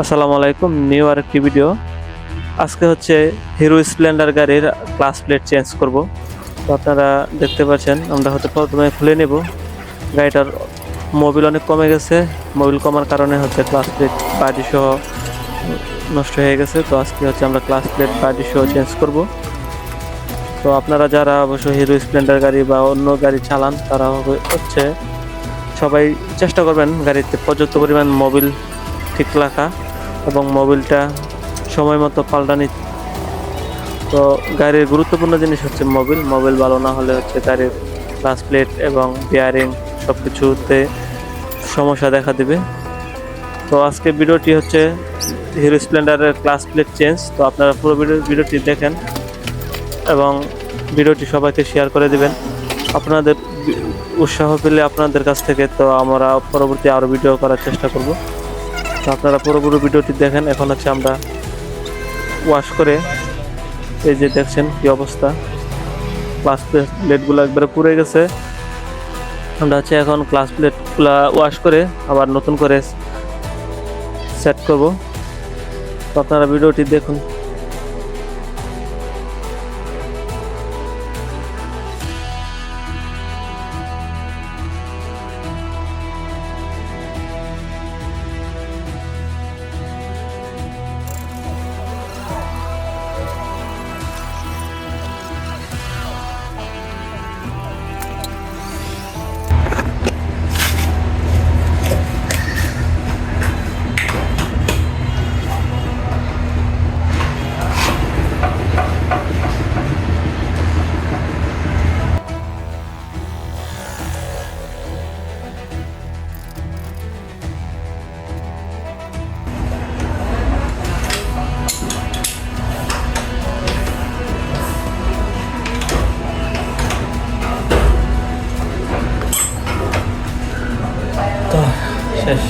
আসসালামু আলাইকুম, নিউ আর একটি ভিডিও আজকে হচ্ছে হিরো স্প্লেন্ডার গাড়ির ক্লাস প্লেট চেঞ্জ করব। তো আপনারা দেখতে পাচ্ছেন, আমরা হয়তো প্রথমে খুলে নেব। গাড়িটার মোবিল অনেক কমে গেছে। মোবিল কমার কারণে হচ্ছে ক্লাস প্লেট বাডি সহ নষ্ট হয়ে গেছে। তো আজকে হচ্ছে আমরা ক্লাস প্লেট বাডি সহ চেঞ্জ করব। তো আপনারা যারা অবশ্য হিরো স্প্লেন্ডার গাড়ি বা অন্য গাড়ি চালান, তারা হচ্ছে সবাই চেষ্টা করবেন গাড়িতে পর্যাপ্ত পরিমাণ মোবিল ঠিক রাখা। এবং মোবিলটা সময় মতো পাল্টানি। তো গাড়ির গুরুত্বপূর্ণ জিনিস হচ্ছে মোবিল। মোবিল ভালো না হলে হচ্ছে গাড়ির ক্লাস প্লেট এবং বিয়ারিং সব কিছুতে সমস্যা দেখা দিবে। তো আজকে ভিডিওটি হচ্ছে হিরো স্প্লেন্ডারের ক্লাস প্লেট চেঞ্জ তো আপনারা পুরো ভিডিও ভিডিওটি দেখেন এবং ভিডিওটি সবাইকে শেয়ার করে দিবেন। আপনাদের উৎসাহ পেলে আপনাদের কাছ থেকে। তো আমরা পরবর্তী আরও ভিডিও করার চেষ্টা করব। তো আপনারা পুরোপুরি ভিডিওটি দেখেন। এখন হচ্ছে আমরা ওয়াশ করে এই যে দেখছেন কি অবস্থা। ক্লাস প্লেটগুলো একবারে পুড়ে গেছে। আমরা হচ্ছে এখন ক্লাস প্লেটগুলো ওয়াশ করে আবার নতুন করে সেট করব। তো আপনারা ভিডিওটি দেখুন। Yes.